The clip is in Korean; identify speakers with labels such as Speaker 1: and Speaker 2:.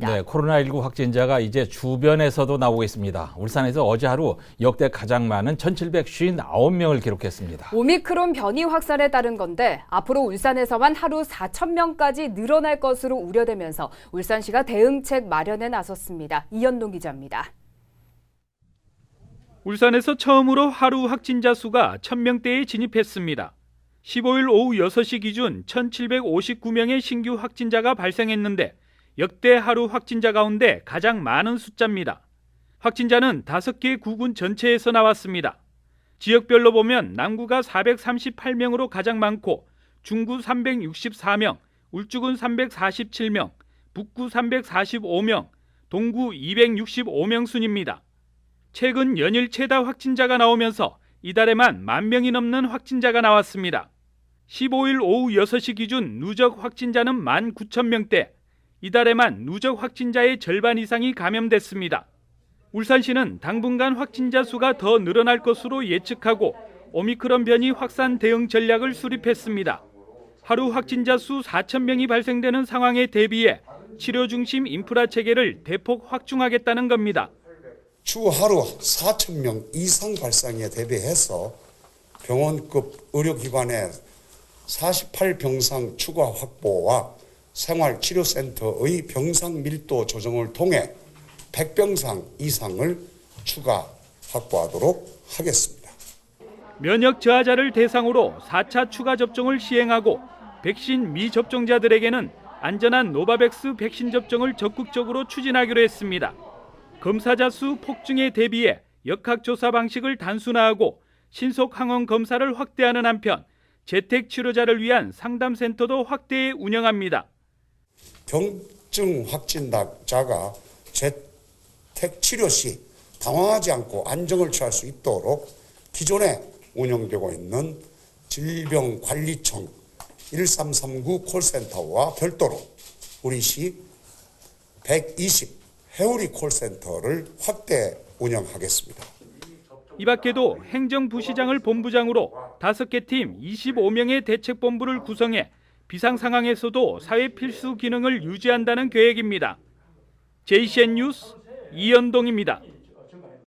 Speaker 1: 네, 코로나19 확진자가 이제 주변에서도 나오고 있습니다. 울산에서 어제 하루 역대 가장 많은 1,759명을 기록했습니다.
Speaker 2: 오미크론 변이 확산에 따른 건데 앞으로 울산에서만 하루 4천 명까지 늘어날 것으로 우려되면서 울산시가 대응책 마련에 나섰습니다. 이현동 기자입니다.
Speaker 3: 울산에서 처음으로 하루 확진자 수가 1000명대에 진입했습니다. 15일 오후 6시 기준 1759명의 신규 확진자가 발생했는데 역대 하루 확진자 가운데 가장 많은 숫자입니다. 확진자는 5개 구군 전체에서 나왔습니다. 지역별로 보면 남구가 438명으로 가장 많고 중구 364명, 울주군 347명, 북구 345명, 동구 265명 순입니다. 최근 연일 최다 확진자가 나오면서 이달에만 만 명이 넘는 확진자가 나왔습니다. 15일 오후 6시 기준 누적 확진자는 1만 9천 명대, 이달에만 누적 확진자의 절반 이상이 감염됐습니다. 울산시는 당분간 확진자 수가 더 늘어날 것으로 예측하고 오미크론 변이 확산 대응 전략을 수립했습니다. 하루 확진자 수 4천 명이 발생되는 상황에 대비해 치료 중심 인프라 체계를 대폭 확충하겠다는 겁니다.
Speaker 4: 주 하루 4천 명 이상 발생에 대비해서 병원급 의료기관의 48병상 추가 확보와 생활치료센터의 병상 밀도 조정을 통해 100병상 이상을 추가 확보하도록 하겠습니다.
Speaker 3: 면역 저하자를 대상으로 4차 추가 접종을 시행하고 백신 미접종자들에게는 안전한 노바백스 백신 접종을 적극적으로 추진하기로 했습니다. 검사자 수 폭증에 대비해 역학조사 방식을 단순화하고 신속 항원 검사를 확대하는 한편 재택 치료자를 위한 상담센터도 확대해 운영합니다.
Speaker 4: 병증 확진자가 재택 치료 시 당황하지 않고 안정을 취할 수 있도록 기존에 운영되고 있는 질병관리청 1339 콜센터와 별도로 우리 시 120 해오리 콜센터를 확대 운영하겠습니다.
Speaker 3: 이 밖에도 행정부시장을 본부장으로 5개 팀 25명의 대책본부를 구성해 비상 상황에서도 사회 필수 기능을 유지한다는 계획입니다. JCN 뉴스 이현동입니다.